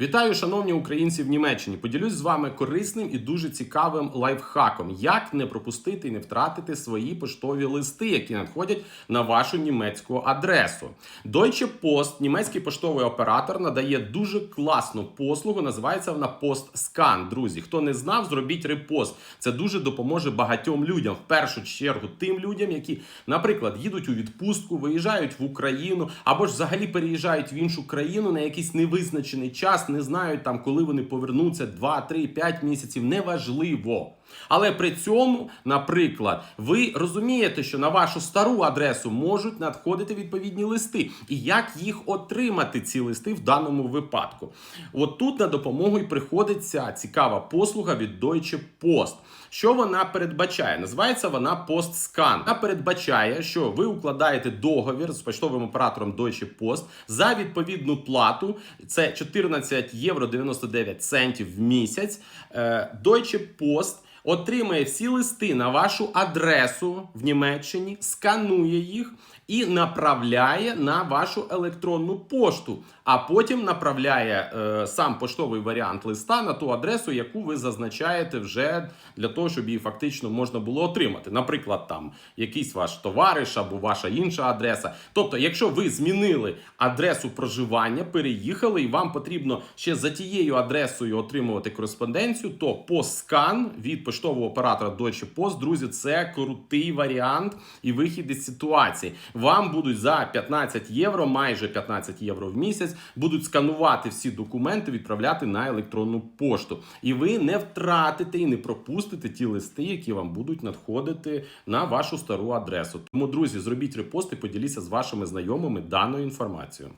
Вітаю, шановні українці в Німеччині. Поділюсь з вами корисним і дуже цікавим лайфхаком, як не пропустити і не втратити свої поштові листи, які надходять на вашу німецьку адресу. Deutsche Post, німецький поштовий оператор, надає дуже класну послугу. Називається вона PostScan. Друзі, хто не знав, зробіть репост. Це дуже допоможе багатьом людям. В першу чергу тим людям, які, наприклад, їдуть у відпустку, виїжджають в Україну або ж взагалі переїжджають в іншу країну на якийсь невизначений час, не знають там, коли вони повернуться 2, 3, 5 місяців. Неважливо. Але при цьому, наприклад, ви розумієте, що на вашу стару адресу можуть надходити відповідні листи, і як їх отримати, ці листи в даному випадку. От тут на допомогу і приходить ця цікава послуга від Deutsche Post. Що вона передбачає? Називається вона PostScan. Вона передбачає, що ви укладаєте договір з поштовим оператором Deutsche Post за відповідну плату. Це 14 євро 99 центів в місяць. Е, Deutsche Post отримає всі листи на вашу адресу в Німеччині, сканує їх і направляє на вашу електронну пошту, а потім направляє е, сам поштовий варіант листа на ту адресу, яку ви зазначаєте вже для того, щоб її фактично можна було отримати. Наприклад, там якийсь ваш товариш або ваша інша адреса. Тобто, якщо ви змінили адресу проживання, переїхали, і вам потрібно ще за тією адресою отримувати кореспонденцію, то постскан від поштового оператора Deutsche Post, друзі, це крутий варіант і вихід із ситуації. Вам будуть за 15 євро, майже 15 євро в місяць, будуть сканувати всі документи, відправляти на електронну пошту. І ви не втратите і не пропустите ті листи, які вам будуть надходити на вашу стару адресу. Тому, друзі, зробіть репост і поділіться з вашими знайомими даною інформацією.